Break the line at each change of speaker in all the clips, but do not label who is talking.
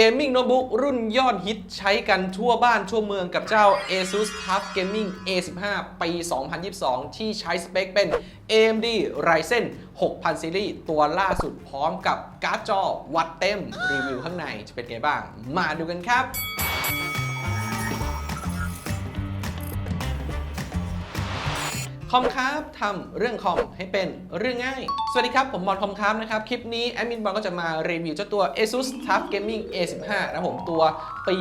เกมมิ่งโน้ตบุ๊กรุ่นยอดฮิตใช้กันทั่วบ้านทั่วเมืองกับเจ้า ASUS TUF Gaming A15 ปี 2022 ที่ใช้สเปคเป็น AMD Ryzen 6000 Series ตัวล่าสุดพร้อมกับการ์ดจอวัดเต็มรีวิวข้างในจะเป็นไงบ้าง มาดูกันครับ คอมครับทำเรื่องคอมให้เป็นเรื่องง่าย สวัสดีครับ ผมบอลคอมครับนะครับ คลิปนี้แอดมินบอลก็จะมารีวิวเจ้าตัว ASUS TUF Gaming A15 นะครับผมตัวปี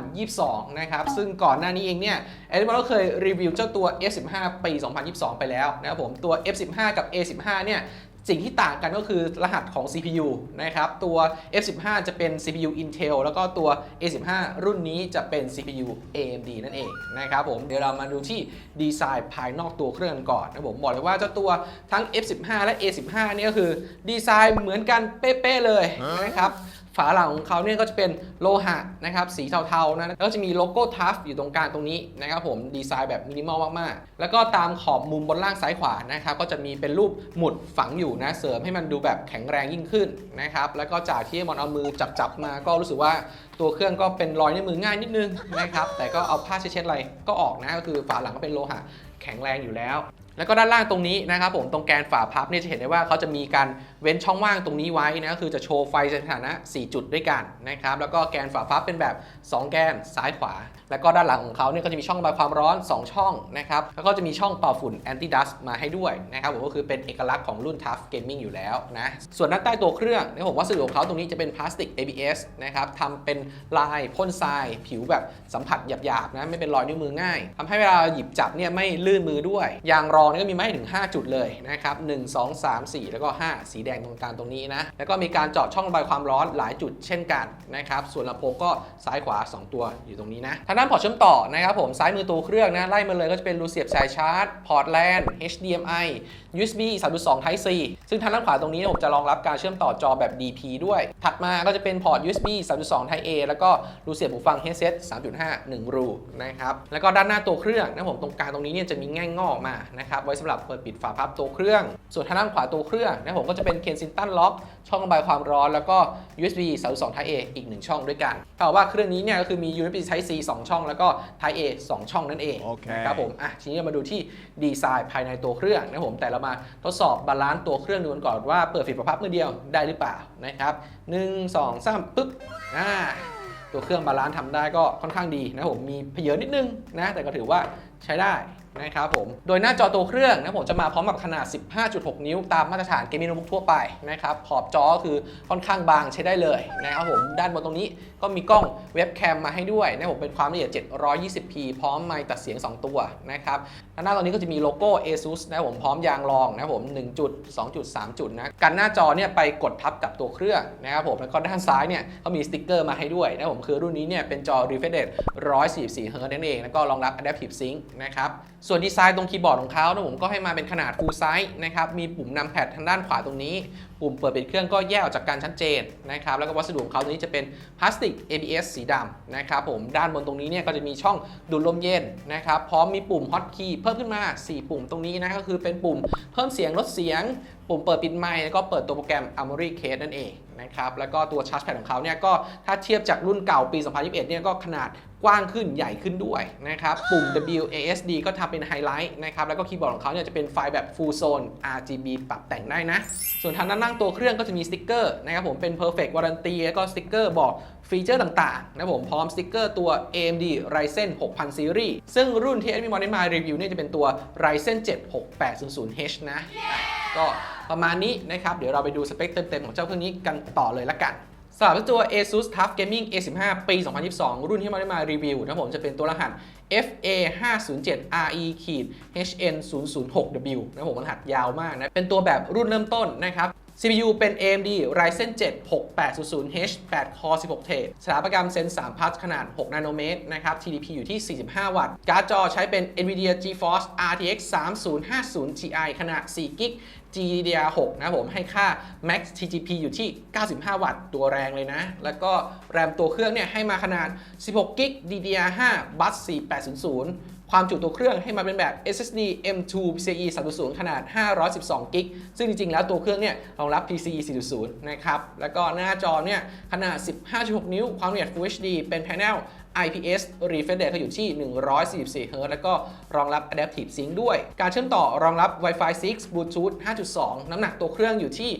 2022 นะครับ ซึ่งก่อนหน้านี้เองเนี่ยแอดมินบอลก็เคยรีวิวเจ้าตัว F15 ปี 2022 ไปแล้วนะครับผมตัว F15 กับ A15 เนี่ย สิ่งที่ต่างกันก็คือรหัสของ CPU นะครับ ตัว F15 จะเป็น CPU Intel แล้วก็ตัว A15 รุ่นนี้จะเป็น CPU AMD นั่นเองนะครับผมเดี๋ยวเรามาดูที่ดีไซน์ภายนอกตัวเครื่องก่อนนะผมบอกเลยว่าเจ้าตัวทั้ง F15 และ A15 นี่ก็คือดีไซน์เหมือนกันเป๊ะๆเลยนะครับ ฝาหลังของเขาเนี่ยก็จะเป็นโลหะนะครับสีเทาๆนะแล้วก็จะมีโลโก้ทัฟอยู่ตรงกลางตรงนี้นะครับผมดีไซน์แบบมินิมอลมากๆ แล้วก็ตามขอบมุมบนล่างซ้ายขวานะครับก็จะมีเป็นรูปหมุดฝังอยู่นะเสริมให้มันดูแบบแข็งแรงยิ่งขึ้นนะครับแล้วก็จากที่มอนเอามือจับๆมาก็รู้สึกว่าตัวเครื่องก็เป็นรอยนิ้วมือง่ายนิดนึงนะครับแต่ก็เอาผ้าเช็ดๆอะไรก็ออกนะก็คือฝาหลังก็เป็นโลหะแข็งแรงอยู่แล้ว แล้วก็ด้านล่างตรงนี้นะครับผมตรงแกนฝาพับเนี่ยจะเห็นได้ว่าเขาจะมีการ เว้นช่องว่างตรงนี้ไว้นะก็คือจะโชว์ไฟสถานะ 4 จุดด้วยกันนะครับ แล้วก็แกนฝาพับเป็นแบบ 2 แกนซ้ายขวา แล้วก็ด้านหลังของเขาเนี่ยก็จะมีช่องระบายความร้อน 2 ช่องนะครับ แล้วก็จะมีช่องเป่าฝุ่น anti dust มาให้ด้วยนะครับผมก็คือเป็นเอกลักษณ์ของรุ่น Tough Gaming อยู่แล้วนะ ส่วนด้านใต้ตัวเครื่องเนี่ยผมวัสดุของเขาตรงนี้จะเป็นพลาสติก ABS นะครับทำเป็นลายพ่นทราย ผิวแบบสัมผัสหยาบๆนะไม่เป็นรอยนิ้วมือง่ายทำให้เวลาหยิบจับเนี่ยไม่ลื่นมือด้วยยางรองนี่ก็มีไมาให้ถึง 5 จุดเลยนะครับ1 2 3 4 แล้วก็ 5 สีแดงตรงกลางตรงนี้นะ แล้วก็มีการเจาะช่องระบายความร้อนหลายจุดเช่นกันนะครับ ส่วนลำโพงก็ซ้ายขวา 2 ตัวอยู่ตรงนี้นะ ทางด้านพอร์ตเชื่อมต่อนะครับผมซ้ายมือตัวเครื่องนะไล่มาเลยก็จะเป็นรูเสียบสายชาร์จ พอร์ต LAN HDMI USB 3.2 Type C ซึ่งทางด้านขวาตรงนี้ผมจะรองรับการเชื่อมต่อจอแบบ DP ด้วย ถัดมาก็จะเป็นพอร์ต USB 3.2 Type A แล้วก็รูเสียบหูฟัง headset 3.5 1 รูนะครับแล้วก็ด้านหน้าตัวเครื่องนะผมตรงกลางตรงนี้เนี่ยจะมีแง่งงอกมานะครับไว้สำหรับเปิดปิดฝาพับตัวเครื่อง ส่วนทางด้านขวาตัวเครื่องนะผมก็จะเป็น Kensington Lock ช่องระบายความร้อนแล้วก็ USB 3.2 Type A อีก 1 ช่องด้วยกันเท่ากับว่าเครื่องนี้เนี่ยก็คือมี USB Type C 2 ช่องแล้วก็ Type A 2 ช่องนั่นเอง
โอเค
นะครับผมอะทีนี้เรามาดูที่ดีไซน์ภายในตัวเครื่องนะครับผมแต่เรามาทดสอบบาลานซ์ตัวเครื่องดูกันก่อนว่าเปิดฝาพับมือเดียวได้หรือเปล่านะครับหนึ่งสองสามปึ๊บอ่าตัวเครื่องบาลานซ์ทำได้ก็ค่อนข้างดีนะครับผมมีเพเยอะนิดนึงนะแต่ก็ถือว่าใช้ได้ นะครับผม โดยหน้าจอตัวเครื่องนะผมจะมาพร้อมกับขนาด 15.6 นิ้วตามมาตรฐานเกมมิ่งโน้ตบุ๊กทั่วไปนะครับขอบจอคือค่อนข้างบางใช้ได้เลยนะครับผมด้านบนตรงนี้ก็มีกล้องเว็บแคมมาให้ด้วยนะผมเป็นความละเอียด 720p พร้อมไมค์ตัดเสียง 2 ตัวนะครับด้านหน้าตรงนี้ก็จะมีโลโก้ ASUS นะผมพร้อมยางรองนะผม1จุด2จุด3จุดนะกันหน้าจอเนี่ยไปกดทับกับตัวเครื่องนะครับผมแล้วก็ด้านซ้ายเนี่ยเขามีสติ๊กเกอร์มาให้ด้วยนะผมคือรุ่นนี้เนี่ยเป็นจอ refresh rate 144 Hz นั่นเองแล้วก็รองรับ adaptive sync นะครับส่วนดีไซน์ตรงคีย์บอร์ดของเขานะผมก็ให้มาเป็นขนาด full size นะครับ มีปุ่มนำแพดทางด้านขวาตรงนี้ ปุ่มเปิดปิดเครื่องก็แยกออกจากกันชัดเจนนะครับ แล้วก็วัสดุของเขาตรงนี้จะเป็นพลาสติก ABS สีดำนะครับผม ด้านบนตรงนี้เนี่ยก็จะมีช่องดูดลมเย็นนะครับ พร้อมมีปุ่มฮอตคีย์เพิ่มขึ้นมา 4 ปุ่มตรงนี้นะ ก็คือเป็นปุ่มเพิ่มเสียงลดเสียง ปุ่มเปิดปิดไมค์แล้วก็เปิดตัวโปรแกรม Armory Case นั่นเอง นะครับแล้วก็ตัวชาร์จแพดของเขาเนี่ยก็ถ้าเทียบจากรุ่นเก่าปี 2021 เนี่ยก็ขนาดกว้างขึ้นใหญ่ขึ้นด้วยนะครับปุ่ม WASD ก็ทำเป็นไฮไลท์นะครับแล้วก็คีย์บอร์ดของเขาเนี่ยจะเป็นไฟล์แบบ Full Zone RGB ปรับแต่งได้นะ ส่วนทางด้านล่างตัวเครื่องก็จะมีสติ๊กเกอร์นะครับผมเป็น Perfect Warranty แล้วก็สติ๊กเกอร์บอกฟีเจอร์ต่างๆนะผมพร้อมสติ๊กเกอร์ตัว AMD Ryzen 6000 Series ซึ่งรุ่นที่ Admin ได้มารีวิวเนี่ยจะเป็นตัว Ryzen 7 6800H นะอะก็ ประมาณนี้นะครับ เดี๋ยวเราไปดูสเปคเต็มๆ ของเจ้าเครื่องนี้กันต่อเลยละกันสำหรับตัว ASUS TUF Gaming A15 ปี 2022 รุ่นที่มาได้มารีวิวนะผมจะเป็นตัวรหัส FA 5 0 7 RE HN 0 0 6 W นะผมรหัสยาวมากนะ เป็นตัวแบบรุ่นเริ่มต้นนะครับ CPU เป็น AMD Ryzen 7 6800H 8 Core 16 Thread สถาปัตยกรรมเซน3 Plus ขนาด 6 นาโนเมตรนะครับ TDP อยู่ที่ 45 วัตต์ การ์ดจอใช้เป็น NVIDIA GeForce RTX 3050 Ti ขนาด4 g b GDDR6 นะผมให้ค่า Max TGP อยู่ที่ 95 วัตต์ตัวแรงเลยนะ แล้วก็แรมตัวเครื่องเนี่ยให้มาขนาด 16 g b DDR5 Bus 4800ความจุตัวเครื่องให้มาเป็นแบบ SSD M2 PCIe 3.0 ขนาด 512กิกซึ่งจริง ๆ แล้วตัวเครื่องเนี่ยรองรับ PCIe 4.0 นะครับ แล้วก็หน้าจอเนี่ยขนาด 15.6 นิ้ว ความละเอียด Full HD เป็น Panel IPS refresh rate เขาอยู่ที่ 144 Hz แล้วก็รองรับ Adaptive Sync ด้วย การเชื่อมต่อรองรับ Wi-Fi 6 Bluetooth 5.2 น้ำหนักตัวเครื่องอยู่ที่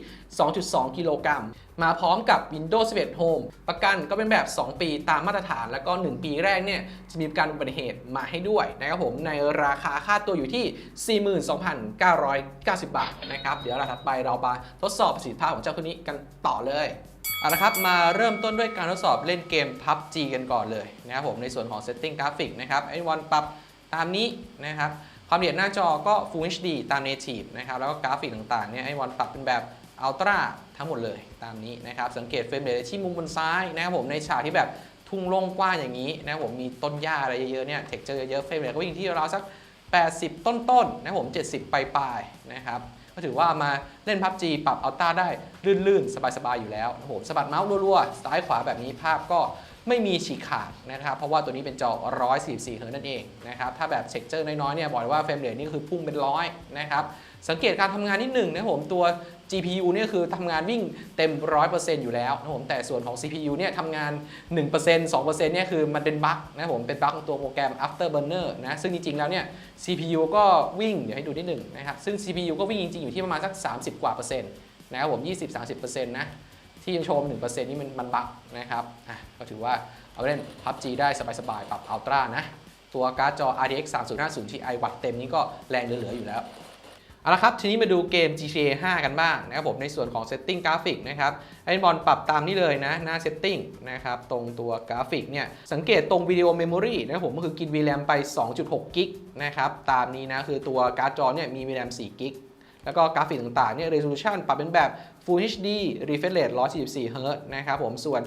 2.2 กิโลกรัม มาพร้อมกับ Windows 11 Home ประกันก็เป็นแบบ 2 ปีตามมาตรฐาน แล้วก็ 1 ปีแรกเนี่ยจะมีกันอุบัติเหตุมาให้ด้วยนะครับผม ในราคาค่าตัวอยู่ที่ 42,990 บาทนะครับ เดี๋ยวเราถัดไปเรามาทดสอบประสิทธิภาพของเจ้าตัวนี้กันต่อเลย เอาละครับมาเริ่มต้นด้วยการทดสอบเล่นเกม PUBG กันก่อนเลยนะครับผมในส่วนของ Setting กราฟิกนะครับไอ้วันปรับตามนี้นะครับความละเอียดหน้าจอก็ Full HD ตาม Native นะครับแล้วก็กราฟิกต่างๆเนี่ยไอ้วันปรับเป็นแบบ Ultra ทั้งหมดเลยตามนี้นะครับสังเกตเฟรมเรทที่มุมบนซ้ายนะครับผมในฉากที่แบบทุ่งโล่งกว้างอย่างนี้นะครับผมมีต้นหญ้าอะไรเยอะๆเนี่ยเท็กเจอร์เยอะๆเฟรมเรทก็วิ่งที่ราวสัก 80 ต้นๆนะครับผม 70 ปลายๆนะครับ ก็ถือว่ามาเล่นพับจีปรับอัลต้าได้ลื่นๆ สบายๆ อยู่แล้วนะครับสะบัดเมาส์รัวๆซ้ายขวาแบบนี้ภาพก็ ไม่มีฉีกขาดนะครับเพราะว่าตัวนี้เป็นจอ 144เฮิร์ตนั่นเองนะครับถ้าแบบเช็คเจอร์น้อยๆเนี่ยบอกเลยว่าเฟรมเรทนี่คือพุ่งเป็นร้อยนะครับสังเกตการทำงานนิดหนึ่งนะผมตัว GPU เนี่ยคือทำงานวิ่งเต็ม 100%อยู่แล้วนะผมแต่ส่วนของ CPU เนี่ยทำงาน 1% 2%เนี่ยคือมันเป็นบั๊กนะผมเป็นบั๊กของตัวโปรแกรม Afterburner นะซึ่งจริง ๆ แล้วเนี่ย CPU ก็วิ่งเดี๋ยวให้ดูนิดหนึ่งนะครับซึ่ง CPU ก็วิ่งจริง ๆ อยู่ที่ประมาณสัก 30 กว่าเปอร์เซ็นต์นะครับผม 20-30%นะ ที่ยังโชว์1%นี่มันมันบั๊กนะครับอะก็ถือว่าเอาเล่น PUBG ได้สบายๆ ปรับ Ultra นะ ตัวการ์ดจอ RTX 3050 Ti วัตต์เต็มนี้ก็แรงเหลือ ๆ อยู่แล้วเอาละครับ ทีนี้มาดูเกม GTA 5 กันบ้างนะครับผมในส่วนของ Setting กราฟิกนะครับไอ้บอลปรับตามนี้เลยนะ หน้า Setting นะครับ ตรงตัวกราฟิกเนี่ย สังเกตตรงวิดีโอเมมโมรีนะครับผมก็คือกิน VRAM ไป 2.6 กิกนะครับ ตามนี้นะ คือตัวการ์ดจอเนี่ยมี VRAM 4 กิก แล้วก็กราฟิกต่างๆเนี่ย resolution ปรับเป็นแบบ Full HD refresh rate 144 Hz นะครับผมส่วน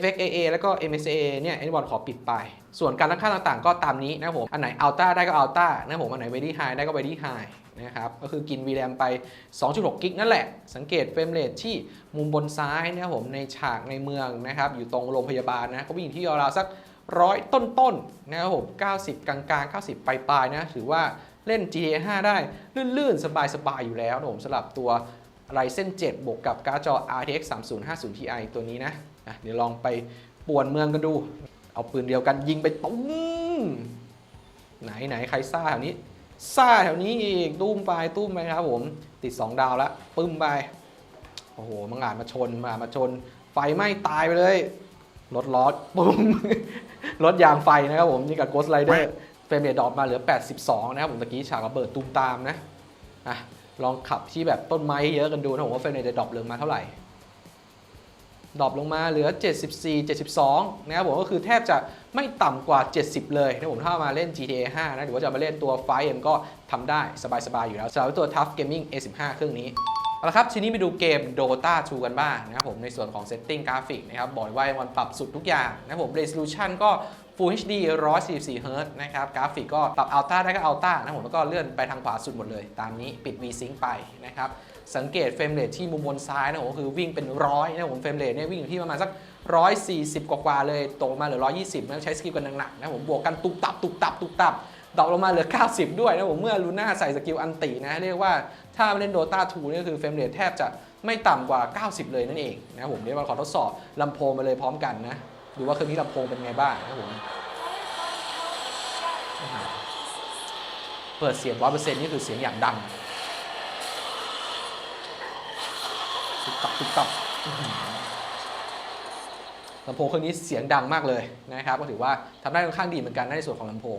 FXAA แล้วก็ MSA เนี่ยไอ้บอลขอปิดไป ส่วนการตั้งค่าต่างๆ ก็ตามนี้นะครับผม อันไหน Ultra ได้ก็ Ultra นะครับผมอันไหน Very High ได้ก็ Very High นะครับก็คือกิน VRAM ไป 2.6 กิกนั่นแหละ สังเกตเฟรมเรทที่มุมบนซ้ายนะครับผมในฉากในเมืองนะครับอยู่ตรงโรงพยาบาลนะก็วิ่งที่ราวสักร้อยต้นๆนะครับผม90 กลางๆ 90 ปลายๆนะถือว่า เล่น GTA 5 ได้ ลื่นๆ สบายๆ อยู่แล้วนะผมสำหรับตัว Ryzen 7บวกกับการ์ดจอ RTX 3050 Ti ตัวนี้นะะเดี๋ยวลองไปป่วนเมืองกันดู เอาปืนเดียวกันยิงไปตุ้มไหนไหนใครซ่าแถวนี้ซ่าแถวนี้อีกตุ้มไปตุ้มไปครับผมติด 2 ดาวแล้วปึ้มไปโอ้โหมังอาจมาชนมามาชน ไฟไหม้ตายไปเลยรถล้อปุ้มรถยางไฟนะครับผมนี่กับ Ghost Rider ฟรมเรทดรอปมาเหลือ 82 นะครับผมตะกี้ฉากระเบิดตุ้มตามนะอะลองขับที่แบบต้นไม้เยอะกันดูนะผมว่าเฟรมเรทจะดรอปลงมาเท่าไหร่ดรอปลงมาเหลือ 74 72 นะครับผมก็คือแทบจะไม่ต่ำกว่า 70 เลยนะผมถ้ามาเล่น GTA 5 นะหรือว่าจะมาเล่นตัว 5M ก็ทำได้สบาย ๆ อยู่แล้วสำหรับตัว Tough Gaming A15 เครื่องนี้เอาละครับทีนี้ไปดูเกม Dota 2 กันบ้างนะครับผมในส่วนของ Setting กราฟิกนะครับบอกว่ามันปรับสุดทุกอย่างนะครับผม Resolution ก็ Full HD 144 Hz นะครับ กราฟิกก็ปรับ Ultra ได้ก็ Ultra นะผมแล้วก็เลื่อนไปทางขวาสุดหมดเลย ตามนี้ปิด V-Sync ไปนะครับ สังเกตเฟรมเรทที่มุมบนซ้ายนะผมคือวิ่งเป็นร้อยนะผมเฟรมเรทเนี่ยวิ่งอยู่ที่ประมาณสัก 140 กว่าๆเลยตกมาเหลือ 120นะใช้สกิลกันหนักๆนะผมบวกกันตุบตับตุบตับตุบตับดรอปลงมาเหลือ 90 ด้วยนะผมเมื่อลูน่าใส่สกิลอันตินะเรียกว่าถ้าเล่น Dota 2นี่คือเฟรมเรทแทบจะไม่ต่ำกว่า 90 เลยนั่นเองนะผมเดี๋ยวมาขอทดสอบลำโพงมาเลยพร้อมกันนะ ดูว่าเครื่องนี้ลำโพงเป็นไงบ้างนะผมเปิดเสียงร้อเปอร์เซ็นต์นี่คือเสียงอย่างดังตุกตับตุกตับลำโพงเครื่องนี้เสียงดังมากเลยนะครับ ก็ถือว่าทำได้ค่อนข้างดีเหมือนกันในส่วนของลำโพง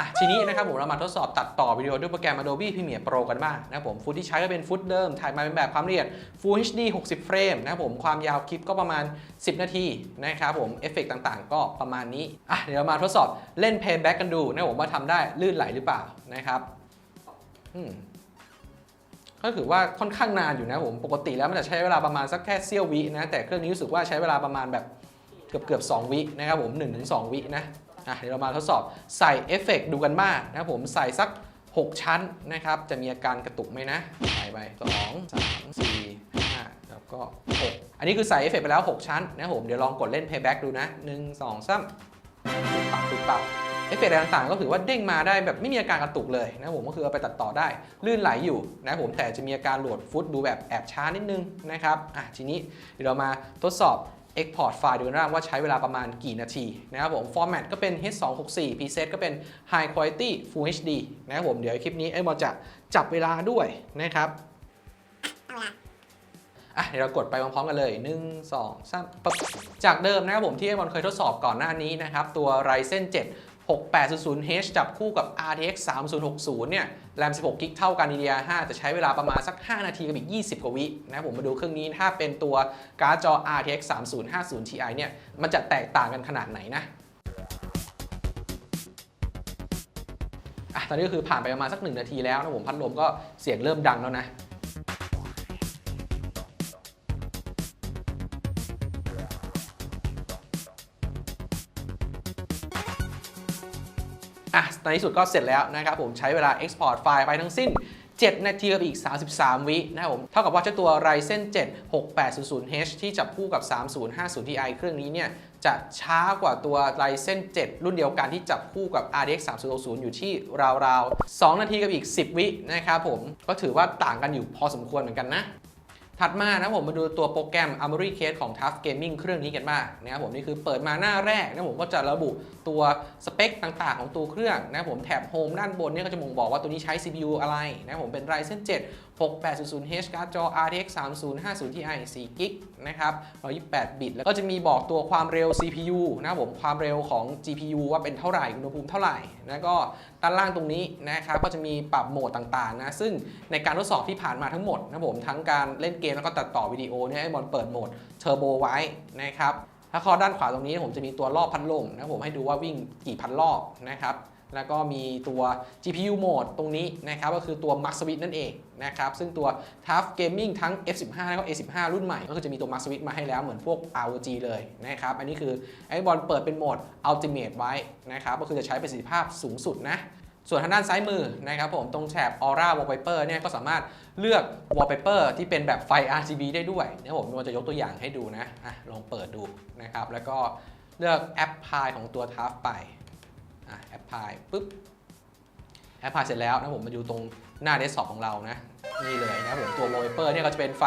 อะทีนี้นะครับผมเรามาทดสอบตัดต่อวิดีโอด้วยโปรแกรม Adobe Premiere Pro กันบ้างนะครับผมฟุตที่ใช้ก็เป็นฟุตเดิม ถ่ายมาเป็นแบบความละเอียด Full HD 60 เฟรมนะครับผมความยาวคลิปก็ประมาณ 10 นาทีนะครับผมเอฟเฟกต่างๆ ก็ประมาณนี้อะเดี๋ยวเรามาทดสอบเล่น Playback กันดูนะครับผมว่าทำได้ลื่นไหลหรือเปล่านะครับอืมก็ถือว่าค่อนข้างนานอยู่นะผมปกติแล้วมันจะใช้เวลาประมาณสักแค่เสี้ยววินะแต่เครื่องนี้รู้สึกว่าใช้เวลาประมาณแบบเกือบเกือบ2วินะครับผม1-2ถึง2วินะ อะเดี๋ยวเรามาทดสอบใส่เอฟเฟกต์ดูกันบ้างนะครับผมใส่สัก 6 ชั้นนะครับ จะมีอาการกระตุกไหมนะ ใส่ไป 2 3 4 5 แล้วก็ 6 อันนี้คือใส่เอฟเฟกต์ไปแล้ว 6 ชั้นนะครับผมเดี๋ยวลองกดเล่น playback ดูนะ 1 2 3ปับปุ๊บปับเอฟเฟกต์อะไรต่างๆ ก็ถือว่าเด้งมาได้แบบไม่มีอาการกระตุกเลยนะผมก็คือเอาไปตัดต่อได้ ลื่นไหลอยู่นะผมแต่จะมีอาการโหลดฟุตดูแบบแอบช้านิดนึงนะครับอะทีนี้เดี๋ยวเรามาทดสอบ Export ไฟล์ดูนะว่าใช้เวลาประมาณกี่นาทีนะครับผม Format ก็เป็น H264 Preset ก็เป็น High Quality Full HD นะครับผมเดี๋ยวคลิปนี้ไอ้บอลจะจับเวลาด้วยนะครับอะเดี๋ยวเรากดไปพร้อมๆกันเลย 1 2 3ปั๊บจากเดิมนะครับผมที่ไอ้บอลเคยทดสอบก่อนหน้านี้นะครับตัว Ryzen 7 6800H จับคู่กับ RTX 3060 เนี่ย แรม 16 กิกเท่ากัน DDR5 จะใช้เวลาประมาณสัก 5 นาทีกับอีก 20 กว่าวินะผมมาดูเครื่องนี้ถ้าเป็นตัวการ์ดจอ RTX 3050 Ti เนี่ย มันจะแตกต่างกันขนาดไหนนะอะตอนนี้ก็คือผ่านไปประมาณสัก 1 นาทีแล้วนะผมพัดลมก็เสียงเริ่มดังแล้วนะ ในที่สุดก็เสร็จแล้วนะครับผมใช้เวลา Export ไฟล์ไปทั้งสิ้น 7 นาทีกับอีก 33 วินะครับผมเท่ากับว่าเจ้าตัว Ryzen 7 6800H ที่จับคู่กับ 3050 Ti เครื่องนี้เนี่ยจะช้ากว่าตัว Ryzen 7 รุ่นเดียวกันที่จับคู่กับ RTX 3060 อยู่ที่ราวๆ 2 นาทีกับอีก 10 วินะครับผมก็ถือว่าต่างกันอยู่พอสมควรเหมือนกันนะ ถัดมานะผมมาดูตัวโปรแกรม Armory Case ของ Tough Gaming เครื่องนี้กันบ้างนะครับผมนี่คือเปิดมาหน้าแรกนะผมก็จะระบุตัวสเปคต่างๆ ของตัวเครื่องนะผมแถบโฮมด้านบนเนี่ยก็จะบ่งบอกว่าตัวนี้ใช้ CPU อะไรนะผมเป็น Ryzen 7 6800H การ์ดจอ RTX 3050 Ti 4 g b นะครับ128 บิต แล้วก็จะมีบอกตัวความเร็ว CPU นะครับผม ความเร็วของ GPU ว่าเป็นเท่าไหร่ อุณหภูมิเท่าไหร่ แล้วก็ด้านล่างตรงนี้นะครับ ก็จะมีปรับโหมดต่างๆนะ ซึ่งในการทดสอบที่ผ่านมาทั้งหมดนะผม ทั้งการเล่นเกมแล้วก็ตัดต่อวิดีโอเนี่ยให้บอลเปิดโหมดเทอร์โบไว้นะครับ ถ้าข้อด้านขวาตรงนี้ผมจะมีตัวรอบพัดลมนะผมให้ดูว่าวิ่งกี่พันรอบนะครับ แล้วก็มีตัว GPU mode ตรงนี้นะครับก็คือตัว Max Switch นั่นเองนะครับซึ่งตัว Tough Gaming ทั้ง F15 แล้วก็ A15 รุ่นใหม่ ก็คือจะมีตัว Max Switch มาให้แล้วเหมือนพวก ROG เลยนะครับอันนี้คือไอ้บอลเปิดเป็นโหมด Ultimate ไว้นะครับก็คือจะใช้ประสิทธิภาพสูงสุดนะส่วนทางด้านซ้ายมือนะครับผมตรงแถบ Aura Wallpaper เนี่ยก็สามารถเลือก Wallpaper ที่เป็นแบบไฟ RGB ได้ด้วยนะครับผมเราจะยกตัวอย่างให้ดูนะอะลองเปิดดูนะครับแล้วก็เลือกแอปพลายของตัว Tough ไป พลายปุ๊บแอปพลายเสร็จแล้วนะผมมาดูตรงหน้าเดสก์ท็อปของเรานะนี่เลยนะผมตัว wallpaper เนี่ยก็จะเป็นไฟ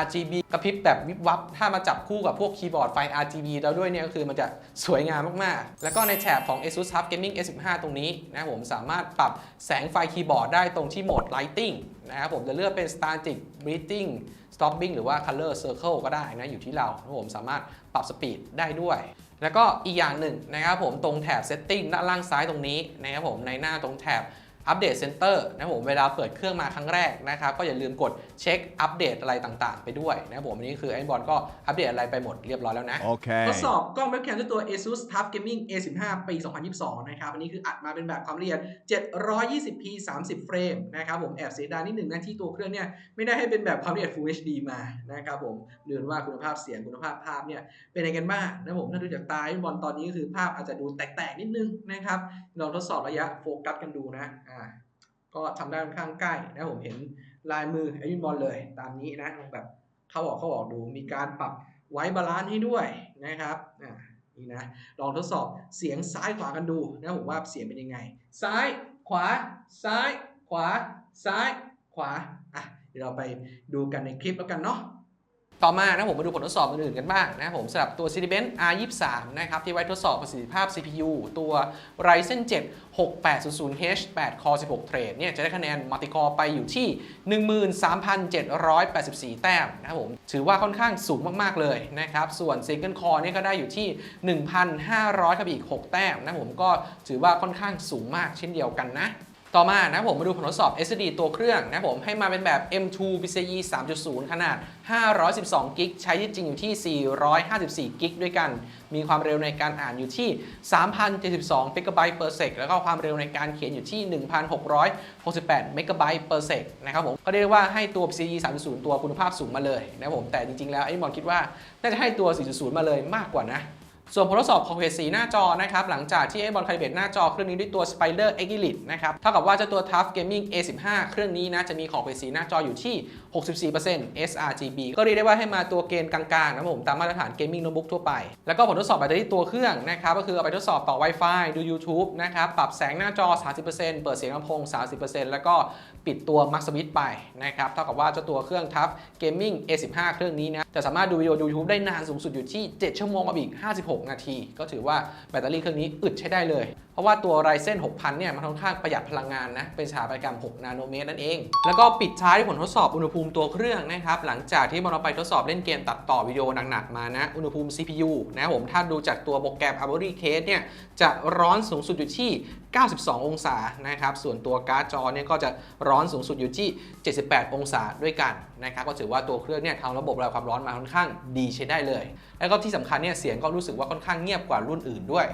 RGB กระพริบแบบวิบวับ ถ้ามาจับคู่กับพวกคีย์บอร์ดไฟ RGB แล้วด้วยเนี่ยก็คือมันจะสวยงามมาก ๆ แล้วก็ในแถบของ ASUS TUF Gaming S15 ตรงนี้นะผมสามารถปรับแสงไฟคีย์บอร์ดได้ตรงที่โหมด Lighting นะครับผมจะเลือกเป็น Static Breathing Stopping หรือว่า Color Circle ก็ได้นะอยู่ที่เราผมสามารถปรับสปีดได้ด้วย แล้วก็อีกอย่างหนึ่งนะครับผมตรงแถบ Setting ด้านล่างซ้ายตรงนี้นะครับผมในหน้าตรงแถบ อัปเดตเซ็นเตอร์นะครับผมเวลาเปิดเครื่องมาครั้งแรกนะครับก็อย่าลืมกดเช็คอัปเดตอะไรต่างๆ ไปด้วยนะครับผมอันนี้คือไอ้บอลก็อัปเดตอะไรไปหมดเรียบร้อยแล้วนะ
Okay.
ทดสอบกล้องเว็บแคมด้วยตัว ASUS TUF Gaming A15 ปี 2022 นะครับอันนี้คืออัดมาเป็นแบบความละเอียด 720p 30 เฟรมนะครับผมแอบเสียดายนิดหนึ่งนะที่ตัวเครื่องเนี่ยไม่ได้ให้เป็นแบบความละเอียด Full HD มานะครับผมเดือนว่าคุณภาพเสียงคุณภาพภาพเนี่ยเป็นยังไงกันบ้างนะผมถ้าดูจากตาไอ้บอลตอนนี้ก็คือภาพอาจจะดูแตกๆนิดนึงนะครับลองทดสอบระยะโฟกัสกันดูนะอ่าก็ทำได้ค่อนข้างใกล้นะผมเห็นลายมือไอ้บอลเลยตามนี้นะลองแบบเข้าออกเข้าออกดูมีการปรับไว้บาลานซ์ให้ด้วยนะครับอ่านี่นะลองทดสอบเสียงซ้ายขวากันดูนะผมว่าเสียงเป็นยังไง ซ้ายขวา ซ้าย ขวา ซ้าย ขวาอะเดี๋ยวเราไปดูกันในคลิปแล้วกันเนาะ ต่อมานะผมมาดูผลทดสอบอื่นๆกันบ้างนะครับผมสำหรับตัว Cinebench R23 นะครับที่ไว้ทดสอบประสิทธิภาพ CPU ตัว Ryzen 7 6800H 8 Core 16 Thread เนี่ยจะได้คะแนน Multicore ไปอยู่ที่ 13,784 แต้มนะครับผมถือว่าค่อนข้างสูงมากๆเลยนะครับ ส่วน Single Core เนี่ยก็ได้อยู่ที่ 1,500กับอีก 6 แต้มนะผมก็ถือว่าค่อนข้างสูงมากเช่นเดียวกันนะ ต่อมานะผมมาดูผลทดสอบ SSD ตัวเครื่องนะผมให้มาเป็นแบบ M2 PCIe 3.0 ขนาด 512 กิก ใช้ที่จริงอยู่ที่ 454 กิกด้วยกัน มีความเร็วในการอ่านอยู่ที่ 3,072 MB per sec แล้วก็ความเร็วในการเขียนอยู่ที่ 1,668 MB per sec นะครับผม ก็เรียกว่าให้ตัว PCIe 3.0 ตัวคุณภาพสูงมาเลยนะผม แต่จริงๆ แล้วไอ้มอนคิดว่า น่าจะให้ตัว 4.0 มาเลยมากกว่านะ ส่วนผลทดสอบของเพจสีหน้าจอนะครับหลังจากที่ไอ้บอลคาลิเบตหน้าจอเครื่องนี้ด้วยตัว Spider X Elite นะครับเท่ากับว่าเจ้าตัว Tough Gaming A15 เครื่องนี้นะจะมีขอบเพจสีหน้าจออยู่ที่ 64% sRGB ก็เรียกได้ว่าให้มาตัวเกณฑ์กลางๆนะครับผมตามมาตรฐานเกมมิ่งโน้ตบุ๊กทั่วไป แล้วก็ผลทดสอบแบตเตอรี่ตัวเครื่องนะครับก็คือเอาไปทดสอบต่อ Wi-Fi ดู YouTube นะครับปรับแสงหน้าจอ 30%เปิดเสียงลำโพง 30%แล้วก็ปิดตัว Max Switch ไปนะครับเท่ากับว่าเจ้าตัวเครื่องทับ Gaming A15 เครื่องนี้นะจะสามารถดูวิดีโอดู YouTube ได้นานสูงสุดอยู่ที่ 7 ชั่วโมงกับอีก 56 นาที ก็ถือว่าแบตเตอรี่เครื่องนี้อึดใช้ได้เลยเพราะว่าตัว Ryzen 6000 เนี่ย มันค่อนข้างประหยัดพลังงานนะ เป็นสถาปัตยกรรม 6 นาโนเมตรนั่นเอง แล้วก็ปิดท้ายด้วยผลทดสอบอุณหภูมิตัวเครื่องนะครับ หลังจากที่เราไปทดสอบเล่นเกมตัดต่อวิดีโอหนักๆ มานะ อุณหภูมิ CPU นะผม ถ้าดูจากตัวโปรแกรม Armory Case เนี่ย จะร้อนสูงสุดอยู่ที่ 92 องศานะครับ ส่วนตัวการ์ดจอเนี่ยก็จะร้อนสูงสุดอยู่ที่ 78 องศาด้วยกันนะครับ ก็ถือว่าตัวเครื่องเนี่ยทำระบบระบายความร้อนมาค่อนข้างดีใช้ได้เลย แล้วก็ที่สำคัญเนี่ยเสียงก็รู้สึกว่าค่อนข้างเงียบกว่ารุ่นอื่นด้วย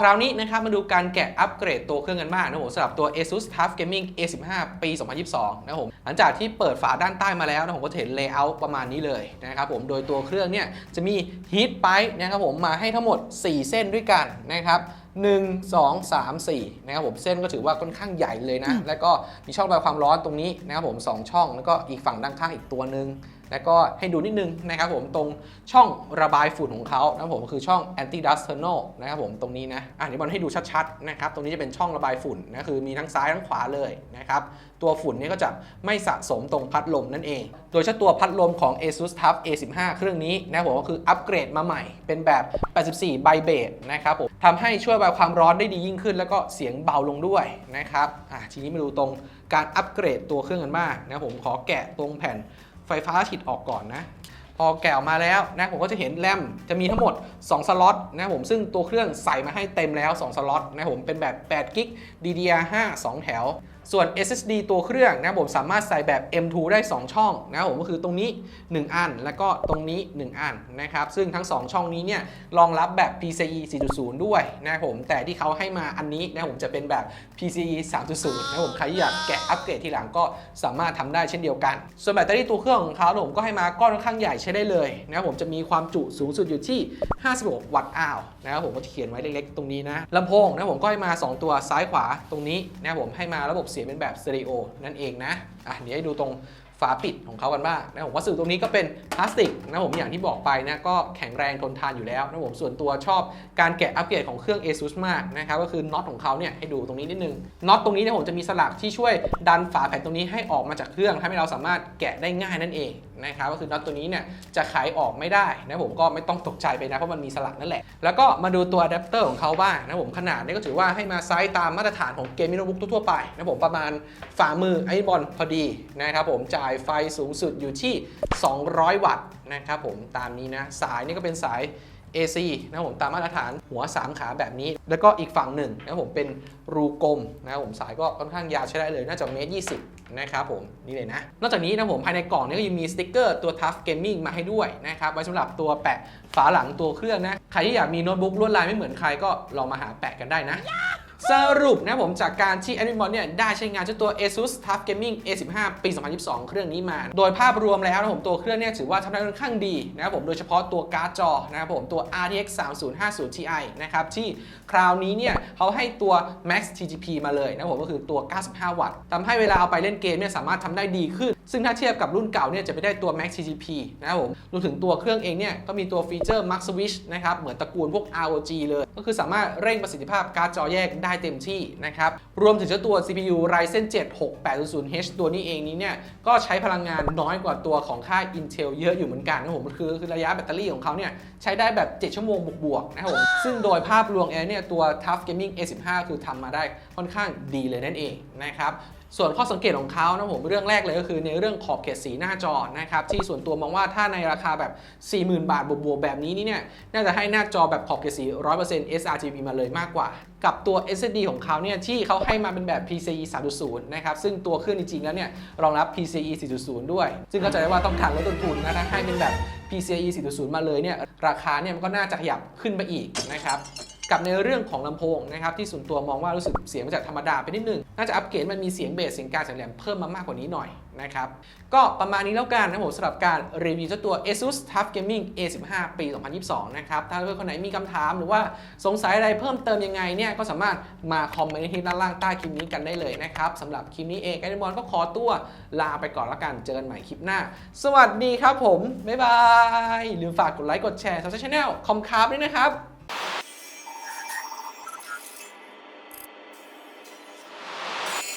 คราวนี้นะครับมาดูการแกะอัปเกรดตัวเครื่องกันบ้างนะครับผมสำหรับตัว ASUS TUF Gaming A15 ปี 2022 นะครับผมหลังจากที่เปิดฝาด้านใต้มาแล้วนะผมก็จะเห็นเลเยอร์ประมาณนี้เลยนะครับผมโดยตัวเครื่องเนี่ยจะมีฮีทไปนะครับผมมาให้ทั้งหมด 4 เส้นด้วยกันนะครับ1 2 3 4นะครับผมเส้นก็ถือว่าค่อนข้างใหญ่เลยนะ แล้วก็มีช่องระบายความร้อนตรงนี้นะครับผมสองช่องแล้วก็อีกฝั่งด้านข้างอีกตัวหนึ่ง แล้วก็ให้ดูนิดนึงนะครับผมตรงช่องระบายฝุ่นของเขานะผมคือช่อง anti dust tunnel นะครับผมตรงนี้นะอะเดี๋ยวบอลให้ดูชัดๆนะครับตรงนี้จะเป็นช่องระบายฝุ่นนะคือมีทั้งซ้ายทั้งขวาเลยนะครับตัวฝุ่นนี่ก็จะไม่สะสมตรงพัดลมนั่นเอง โดยเฉพาะตัวพัดลมของ ASUS TUF A15 เครื่องนี้นะครับผมก็คืออัปเกรดมาใหม่ เป็นแบบ 84 ไบเบสนะครับผมทำให้ช่วยระบายความร้อนได้ดียิ่งขึ้น แล้วก็เสียงเบาลงด้วยนะครับอะทีนี้มาดูตรงการอัปเกรดตัวเครื่องกันบ้างนะผมขอแกะตรงแผ่น ไฟฟ้าฉีดออกก่อนนะ พอแกะออกมาแล้วนะผมก็จะเห็นแรมจะมีทั้งหมด 2 สล็อตนะผมซึ่งตัวเครื่องใส่มาให้เต็มแล้ว 2 สล็อตนะผมเป็นแบบ8กิก DDR5 2 แถว ส่วน SSD ตัวเครื่องนะผมสามารถใส่แบบ M2 ได้ 2 ช่องนะผมก็คือตรงนี้ 1 อัน แล้วก็ตรงนี้ 1 อันนะครับ ซึ่งทั้ง 2 ช่องนี้เนี่ยรองรับแบบ PCIe 4.0 ด้วยนะผม แต่ที่เขาให้มาอันนี้นะผมจะเป็นแบบ PCIe 3.0นะผมใครอยากแกะอัปเกรดทีหลังก็สามารถทำได้เช่นเดียวกัน ส่วนแบตเตอรี่ตัวเครื่องของเขาผมก็ให้มาก้อนค่อนข้างใหญ่ใช้ได้เลยนะครับผมจะมีความจุสูงสุดอยู่ที่ 56 วัตต์อ้าวนะครับผมก็จะเขียนไว้เล็กๆ ตรงนี้นะลำโพงนะผมก็ให้มา 2 ตัวซ้ายขวาตรงนี้นะครับผมให้มาระบบเสียงเป็นแบบสเตอริโอนั่นเองนะอะเดี๋ยวให้ดูตรงฝาปิดของเขากันบ้างนะผมวัสดุตรงนี้ก็เป็นพลาสติกนะผมอย่างที่บอกไปนะก็แข็งแรงทนทานอยู่แล้วนะผมส่วนตัวชอบการแกะอัปเกรดของเครื่อง ASUS มากนะครับก็คือน็อตของเขาเนี่ยให้ดูตรงนี้นิดนึงน็อตตรงนี้เนี่ยผมจะมีสลักที่ช่วยดันฝาแผ่นตรงนี้ให้ออกมาจากเครื่องทำให้เราสามารถแกะได้ง่ายนั่นเอง นะครับก็คือน็อตตัวนี้เนี่ยจะขายออกไม่ได้นะผมก็ไม่ต้องตกใจไปนะเพราะมันมีสลักนั่นแหละ แล้วก็มาดูตัวอะแดปเตอร์ของเขาบ้างนะผมขนาดนี่ก็ถือว่าให้มาไซส์ตามมาตรฐานของเกมมิ่งโน้ตบุ๊กทั่วไปนะผมประมาณฝ่ามือไอ้บอลพอดีนะครับผมจ่ายไฟสูงสุดอยู่ที่ 200 วัตต์นะครับผมตามนี้นะสายนี่ก็เป็นสาย AC นะครับผมตามมาตรฐานหัว 3 ขาแบบนี้ แล้วก็อีกฝั่งหนึ่งนะครับผมเป็นรูกลมนะครับผมสายก็ค่อนข้างยาวใช้ได้เลยน่าจะเมตรยี่สิบนะครับผมนี่เลยนะ นอกจากนี้นะผมภายในกล่องนี้ก็ยังมีสติกเกอร์ตัว Tough Gaming มาให้ด้วยนะครับไว้สำหรับตัวแปะฝาหลังตัวเครื่องนะ ใครที่อยากมีโน้ตบุ๊กลวดลายไม่เหมือนใครก็ลองมาหาแปะกันได้นะ สรุปนะผมจากการที่ a d m i n เนี่ยได้ใช้งานเจ้าตัว ASUS TUF Gaming A15 ปี 2022 เครื่องนี้มา โดยภาพรวมแล้วนะผมตัวเครื่องเนี่ยถือว่าทำได้ค่อนข้างดีนะครับผมโดยเฉพาะตัวการ์ดจอนะครับผมตัว RTX 3050 Ti นะครับที่คราวนี้เนี่ยเขาให้ตัว Max TGP มาเลยนะครับผมก็คือตัว 95 วัตต์ทำให้เวลาเอาไปเล่นเกมเนี่ยสามารถทำได้ดีขึ้น ซึ่งถ้าเทียบกับรุ่นเก่าเนี่ยจะไม่ได้ตัว Max TGP นะครับผมรวมถึงตัวเครื่องเองเนี่ยก็มีตัวฟีเจอร์ Max Switch นะครับเหมือนตระกูลพวก ROG เลย ก็คือสามารถเร่งประสิทธิภาพการ์ดจอแยกได้เต็มที่นะครับ รวมถึงเจ้าตัว CPU Ryzen 7 6800H ตัวนี้เองนี้เนี่ยก็ใช้พลังงานน้อยกว่าตัวของค่าย Intel เยอะอยู่เหมือนกันนะครับผมคือคือระยะแบตเตอรี่ของเขาเนี่ยใช้ได้แบบ 7 ชั่วโมงบวกๆนะครับผมซึ่งโดยภาพรวมเองเนี่ยตัว Tough Gaming A15 คือทำมาได้ค่อนข้างดีเลยนั่นเองนะครับ ส่วนข้อสังเกตของเขานะผมเรื่องแรกเลยก็คือในเรื่องขอบเขตสีหน้าจอนะครับที่ส่วนตัวมองว่าถ้าในราคาแบบ 40,000 บาทบวกๆแบบนี้นี่เนี่ยน่าจะให้หน้าจอแบบขอบเขตสี 100% sRGB มาเลยมากกว่า กับตัว SSD ของเขาเนี่ยที่เขาให้มาเป็นแบบ PCIe 3.0 นะครับซึ่งตัวเครื่องจริงๆแล้วเนี่ยรองรับ PCIe 4.0 ด้วย ซึ่งเข้าใจได้ว่าต้องการลดต้นทุนนะถ้าให้เป็นแบบ PCIe 4.0 มาเลยเนี่ยราคาเนี่ยมันก็น่าจะขยับขึ้นไปอีกนะครับกับในเรื่องของลำโพงนะครับที่ส่วนตัวมองว่ารู้สึกเสียงมันจะธรรมดาไปนิดนึง น่าจะอัปเกรดมันมีเสียงเบสเสียงกลารเสียงแหลมเพิ่มมามากกว่านี้หน่อยนะครับ ก็ประมาณนี้แล้วกันนะผมสำหรับการรีวิวเจ้าตัว ASUS TUF Gaming A15 ปี 2022 นะครับ ถ้าเพื่อนคนไหนมีคำถามหรือว่าสงสัยอะไรเพิ่มเติมยังไงเนี่ย ก็สามารถมาคอมเมนต์ที่ด้านล่างใต้คลิปนี้กันได้เลยนะครับสำหรับคลิปนี้เองไกด์บอลก็ขอตัวลาไปก่อนแล้วกันเจอกันใหม่คลิปหน้า สวัสดีครับผมบ๊ายบายลืมฝากกดไลค์กดแชร์ซับสไครต์ช n แนลคอมคาร์ด้วยนะครับ